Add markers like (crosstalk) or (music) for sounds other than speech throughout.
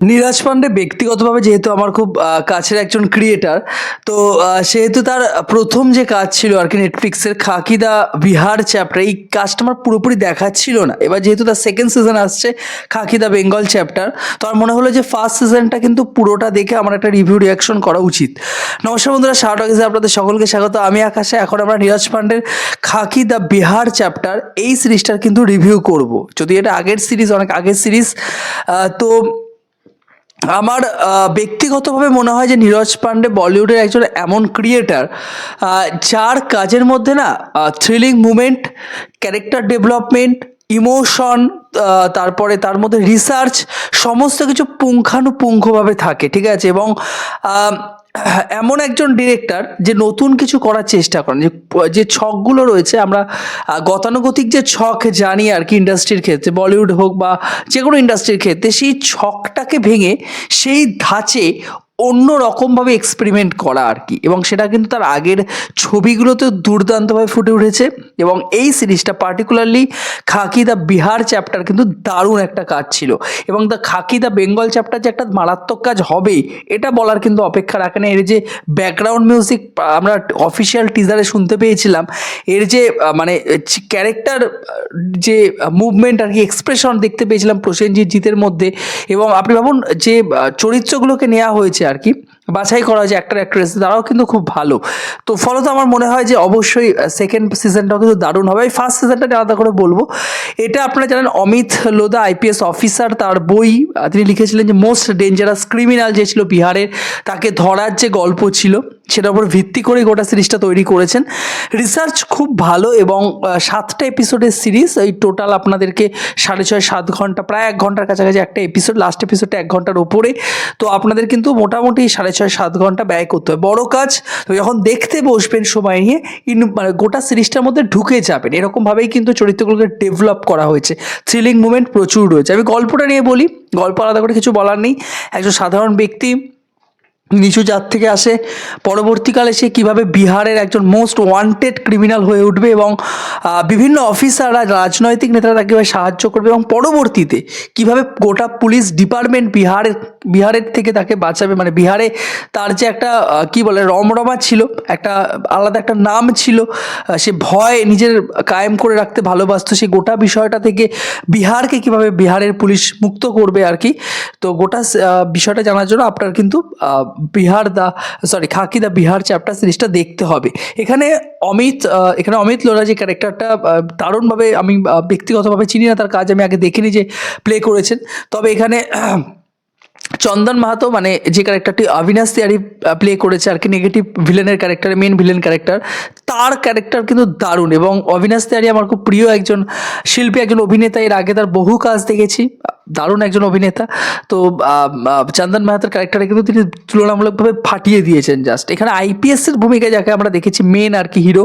নীরাজ পান্ডে ব্যক্তিগতভাবে যেহেতু আমার খুব কাছের একজন ক্রিয়েটার তো সেহেতু তার প্রথম যে কাজ ছিল আর কি নেটফ্লিক্সের খাকিদা বিহার চ্যাপ্টার এই কাজটা আমার পুরোপুরি দেখার ছিল না। এবার যেহেতু তার সেকেন্ড সিজন আসছে, খাকিদা বেঙ্গল চ্যাপ্টার তো আমার মনে হলো যে ফার্স্ট সিজনটা কিন্তু পুরোটা দেখে আমার একটা রিভিউ রিয়াকশন করা উচিত। নমস্কার বন্ধুরা শাহরুখ হিসেবে আপনাদের সকলকে স্বাগত। আমি আকাশে, এখন আমরা নীরাজ পান্ডের খাকি দ্য বিহার চ্যাপ্টার এই সিরিজটার কিন্তু রিভিউ করব। যদি এটা আগের সিরিজ অনেক আগের সিরিজ তো আমার ব্যক্তিগতভাবে মনে হয় যে নীরজ পান্ডে বলিউডের একজন এমন ক্রিয়েটার যার কাজের মধ্যে না thrilling moment character development emotion তারপরে তার মধ্যে রিসার্চ সমস্ত কিছু পুঙ্খানুপুঙ্খভাবে থাকে, ঠিক আছে? এবং (clears throat) এমন একজন ডিরেক্টর যে নতুন কিছু করার চেষ্টা করেন, যে ছকগুলো রয়েছে, আমরা গতানুগতিক যে ছক জানি আর কি ইন্ডাস্ট্রির ক্ষেত্রে বলিউড হোক বা যে কোনো ইন্ডাস্ট্রির ক্ষেত্রে, সেই ছকটাকে ভেঙে, সেই ধাঁচে অন্য রকমভাবে এক্সপেরিমেন্ট করা আর কি। এবং সেটা কিন্তু তার আগের ছবিগুলোতে দুর্দান্তভাবে ফুটে উঠেছে। এবং এই সিরিজটা particularly Khakee the Bihar chapter কিন্তু দারুণ একটা কাজ ছিল। এবং the Khakee the Bengal chapter যে একটা মারাত্মক কাজ হবে এটা বলার কিন্তু অপেক্ষা রাখে না এর যে ব্যাকগ্রাউন্ড মিউজিক আমরা অফিসিয়াল টিজারে শুনতে পেয়েছিলাম, এর যে মানে ক্যারেক্টার যে মুভমেন্ট আর কি এক্সপ্রেশন দেখতে পেয়েছিলাম প্রসেনজিৎ জিতের মধ্যে। এবং আপনি ভাবুন, যে চরিত্রগুলোকে নেওয়া হয়েছে আর কি বাছাই করা হয়েছে অ্যাক্টর অ্যাক্ট্রেস তারাও কিন্তু খুব ভালো। তো ফলত আমার মনে হয় যে অবশ্যই সেকেন্ড সিজনটাও কিন্তু দারুণ হবে। এই ফার্স্ট সিজনটা আলাদা করে বলব। এটা আপনারা জানেন, অমিত লোদা আইপিএস অফিসার তার বই তিনি লিখেছিলেন যে মোস্ট ডেঞ্জারাস ক্রিমিনাল যে ছিল বিহারের, তাকে ধরার যে গল্প ছিল। সেটার উপর ভিত্তি করে গোটা সিরিজটা তৈরি করেছেন। রিসার্চ খুব ভালো এবং সাতটা এপিসোডের সিরিজ, এই টোটাল আপনাদেরকে সাড়ে ছয়, সাত ঘণ্টা, প্রায় এক ঘণ্টার কাছাকাছি একটা এপিসোড লাস্ট এপিসোডটা এক ঘণ্টার ওপরে তো আপনাদের কিন্তু মোটামুটি সাড়ে ছয়, সাত ঘণ্টা ব্যয় করতে হয় বড় কাজ যখন দেখতে বসবেন সময় নিয়ে, ইন মানে গোটা সিরিজটার মধ্যে ঢুকে যাবেন। এরকমভাবেই কিন্তু চরিত্রগুলোকে ডেভেলপ করা হয়েছে। থ্রিলিং মুভমেন্ট প্রচুর রয়েছে। আমি গল্পটা নিয়ে বলি। গল্প আলাদা করে কিছু বলার নেই। একজন সাধারণ ব্যক্তি নিচু জাত থেকে আসে। পরবর্তীকালে সে কীভাবে বিহারের একজন মোস্ট ওয়ান্টেড ক্রিমিনাল হয়ে উঠবে এবং বিভিন্ন অফিসাররা রাজনৈতিক নেতারা কীভাবে সাহায্য করবে এবং পরবর্তীতে কীভাবে গোটা পুলিশ ডিপার্টমেন্ট বিহারের বিহারের থেকে তাকে বাঁচাবে? মানে বিহারে তার যে একটা কি বলে, রমরমা ছিল, একটা আলাদা একটা নাম ছিল সে ভয় নিজের কায়েম করে রাখতে ভালোবাসতো। সে গোটা বিষয়টা থেকে বিহারকে কীভাবে বিহারের পুলিশ মুক্ত করবে আর কি? তো গোটা বিষয়টা জানার জন্য আপনার কিন্তু Bihar the sorry Khakee the Bihar chapter সিরিজটা দেখতে হবে। এখানে অমিত এখানে অমিত লোরা যে ক্যারেক্টারটা দারুণভাবে আমি ব্যক্তিগতভাবে চিনি না, তার কাজ আমি আগে দেখিনি যে প্লে করেছেন। তবে এখানে (clears throat) চন্দন মাহাতো মানে যে ক্যারেক্টারটি অবিনাশ তিওয়ারি প্লে করেছে, আর কি নেগেটিভ ভিলেনের ক্যারেক্টার মেন ভিলেন ক্যারেক্টার তার ক্যারেক্টার কিন্তু দারুণ। এবং অবিনাশ তিওয়ারি আমার খুব প্রিয় একজন শিল্পী, একজন অভিনেতা, এর আগে তার বহু কাজ দেখেছি। দারুণ একজন অভিনেতা। তো চন্দন মাহাতোর ক্যারেক্টারে কিন্তু তিনি তুলনামূলকভাবে ফাটিয়ে দিয়েছেন জাস্ট এখানে আইপিএস এর ভূমিকায় যাকে আমরা দেখেছি মেন আর কি হিরো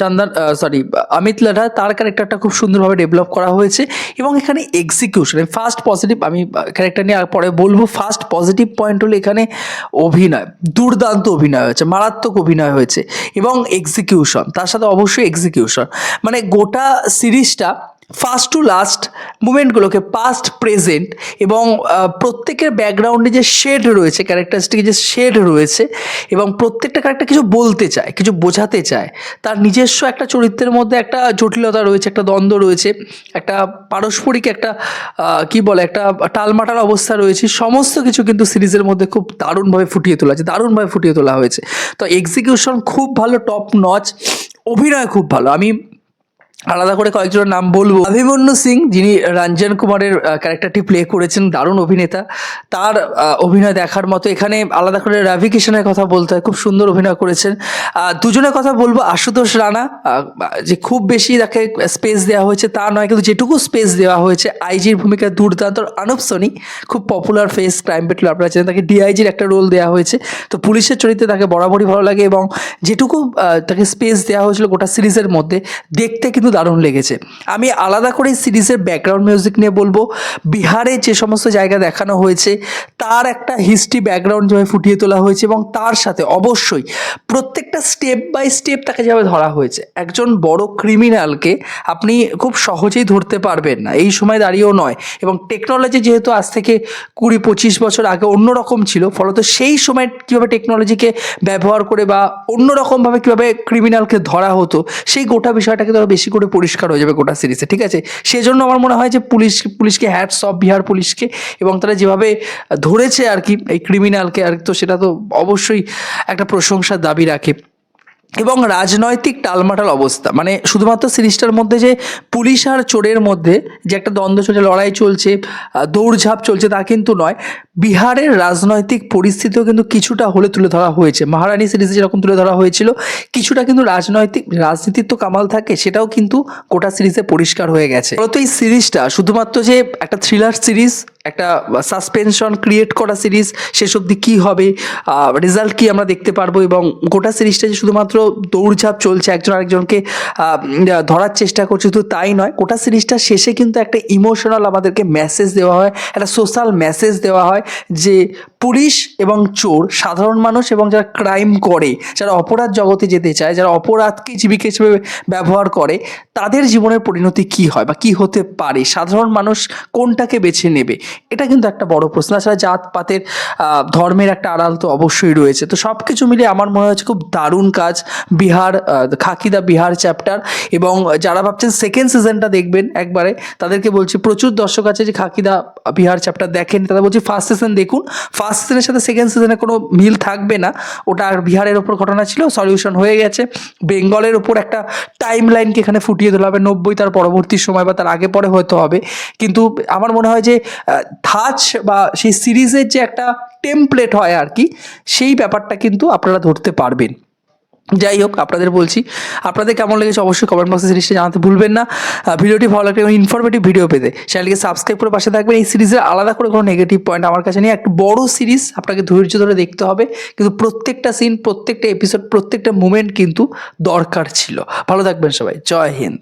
চন্দন সরি অমিত লাঠা তার ক্যারেক্টারটা খুব সুন্দরভাবে ডেভেলপ করা হয়েছে এবং এখানে এক্সিকিউশন ফার্স্ট পজিটিভ আমি ক্যারেক্টার নিয়ে পরে বলব ফার্স্ট পজিটিভ পয়েন্ট হলো এখানে অভিনয়, দুর্দান্ত অভিনয় হয়েছে, মারাত্মক অভিনয় হয়েছে এবং এক্সিকিউশন তার সাথে অবশ্যই এক্সিকিউশন মানে গোটা সিরিজটা ফার্স্ট টু লাস্ট মুমেন্টগুলোকে পাস্ট প্রেজেন্ট এবং প্রত্যেকের ব্যাকগ্রাউন্ডে যে শেড রয়েছে ক্যারেক্টারিস্টিক যে শেড রয়েছে এবং প্রত্যেকটা ক্যারেক্টার কিছু বলতে চায়, কিছু বোঝাতে চায়, তার নিজস্ব একটা চরিত্রের মধ্যে একটা জটিলতা রয়েছে, একটা দ্বন্দ্ব রয়েছে, একটা পারস্পরিক একটা কি বলে, একটা টালমাটাল অবস্থা রয়েছে, সমস্ত কিছু কিন্তু সিরিজের মধ্যে খুব দারুণভাবে ফুটিয়ে তোলা হয়েছে, দারুণভাবে ফুটিয়ে তোলা হয়েছে। তো এক্সিকিউশন খুব ভালো টপ নচ অভিনয় খুব ভালো। আমি আলাদা করে কয়েকজনের নাম বলব। অভিমন্যু সিং, যিনি রঞ্জন কুমারের ক্যারেক্টারটি প্লে করেছেন, দারুণ অভিনেতা। তার অভিনয় দেখার মতো। এখানে আলাদা করে রাভি কিষানের কথা বলতে হয়, খুব সুন্দর অভিনয় করেছেন। দুজনের কথা বলব, আশুতোষ রানা যে খুব বেশি তাকে স্পেস দেওয়া হয়েছে তা নয়, কিন্তু যেটুকু স্পেস দেওয়া হয়েছে আইজির ভূমিকা দুর্দান্ত। অনুপ সোনি, খুব পপুলার ফেস ক্রাইম পেট্রোল আপনারা জানেন তাকে ডিআইজির একটা রোল দেওয়া হয়েছে। তো পুলিশের চরিত্রে তাকে বরাবরই ভালো লাগে এবং যেটুকু তাকে স্পেস দেওয়া হয়েছিল গোটা সিরিজের মধ্যে, দেখতে কিন্তু দারুণ লেগেছে। আমি আলাদা করে সিরিজের ব্যাকগ্রাউন্ড মিউজিক নিয়ে বলব। বিহারে যে সমস্ত জায়গা দেখানো হয়েছে, তার একটা হিস্ট্রি ব্যাকগ্রাউন্ড যেভাবে ফুটিয়ে তোলা হয়েছে এবং তার সাথে অবশ্যই প্রত্যেকটা স্টেপ বাই স্টেপ তাকে যেভাবে ধরা হয়েছে, একজন বড় ক্রিমিনালকে আপনি খুব সহজেই ধরতে পারবেন না। এই সময় দাঁড়িয়েও নয় এবং টেকনোলজি যেহেতু আজ থেকে কুড়ি পঁচিশ বছর আগে অন্যরকম ছিল, ফলত সেই সময় কীভাবে টেকনোলজিকে ব্যবহার করে বা অন্যরকমভাবে কীভাবে ক্রিমিনালকে ধরা হতো, সেই গোটা বিষয়টাকে তো আরও বেশি করে পরিষ্কার হয়ে যাবে গোটা সিরিজে, ঠিক আছে? সেজন্য আমার মনে হয় যে পুলিশ, পুলিশকে হ্যাটস অফ বিহার পুলিশকে এবং তারা যেভাবে ধরেছে আর কি এই ক্রিমিনালকে আর তো সেটা তো অবশ্যই একটা প্রশংসার দাবি রাখে। এবং রাজনৈতিক টালমাটাল অবস্থা। মানে শুধুমাত্র সিরিজটার মধ্যে যে পুলিশ আর চোরের মধ্যে যে একটা দ্বন্দ্ব চলছে, লড়াই চলছে দৌড়ঝাঁপ চলছে তা কিন্তু নয়। বিহারের রাজনৈতিক পরিস্থিতিও কিন্তু কিছুটা হলে তুলে ধরা হয়েছে। মহারানী সিরিজে যেরকম তুলে ধরা হয়েছিল, কিছুটা কিন্তু রাজনৈতিক রাজনীতির তো কামাল থাকে, সেটাও কিন্তু গোটা সিরিজে পরিষ্কার হয়ে গেছে। ফলত এই সিরিজটা শুধুমাত্র যে একটা থ্রিলার সিরিজ একটা সাসপেনশন ক্রিয়েট করা সিরিজ শেষ অবধি কী হবে রেজাল্ট কি আমরা দেখতে পারব এবং গোটা সিরিজটা যে শুধুমাত্র দৌড়ঝাঁপ চলছে, একজন আরেকজনকে ধরার চেষ্টা করছে, শুধু তাই নয়, গোটা সিরিজটা শেষে কিন্তু একটা ইমোশনাল আমাদেরকে মেসেজ দেওয়া হয়, একটা সোশ্যাল মেসেজ দেওয়া হয় যে পুলিশ এবং চোর সাধারণ মানুষ এবং যারা ক্রাইম করে যারা অপরাধ জগতে যেতে চায় যারা অপরাধকে জীবিকা হিসেবে ব্যবহার করে তাদের জীবনের পরিণতি কি হয় বা কি হতে পারে? সাধারণ মানুষ কোনটাকে বেছে নেবে? এটা কিন্তু একটা বড় প্রশ্ন। তাছাড়া জাতপাতের আহ, ধর্মের একটা আড়াল তো অবশ্যই রয়েছে। তো সব কিছু মিলে আমার মনে হচ্ছে খুব দারুণ কাজ বিহার খাকিদা বিহার চ্যাপ্টার এবং যারা ভাবছেন সেকেন্ড সিজনটা দেখবেন একবারে তাদেরকে বলছি প্রচুর দর্শক আছে যে খাকিদা বিহার চ্যাপ্টার দেখেন তারা বলছি ফার্স্ট সিজন দেখুন। ফার্স্ট সিজনের সাথে সেকেন্ড সিজনে কোনো মিল থাকবে না। ওটা আর বিহারের ওপর ঘটনা ছিল সলিউশন হয়ে গেছে। বেঙ্গলের ওপর একটা টাইম লাইনকে এখানে ফুটিয়ে তোলা হবে, নব্বই তার পরবর্তী সময় বা তার আগে পরে হয়তো হবে। কিন্তু আমার মনে হয় যে থাচ বা সেই সিরিজের যে একটা টেমপ্লেট হয় আর কি, সেই ব্যাপারটা কিন্তু আপনারা ধরতে পারবেন। যাই হোক আপনাদের বলছি, আপনাদের কেমন লেগেছে অবশ্যই কমেন্ট বক্সে সিরিজটা জানাতে ভুলবেন না। ভিডিওটি ভালো লাগলে এবং ইনফরমেটিভ ভিডিও পেতে চ্যানেলকে সাবস্ক্রাইব করে পাশে থাকবেন। এই সিরিজের আলাদা করে কোনো নেগেটিভ পয়েন্ট আমার কাছে নেই। একটা বড় সিরিজ আপনাকে ধৈর্য ধরে দেখতে হবে। কিন্তু প্রত্যেকটা সিন প্রত্যেকটা এপিসোড প্রত্যেকটা মুমেন্ট কিন্তু দরকার ছিল। ভালো থাকবেন সবাই। জয় হিন্দ।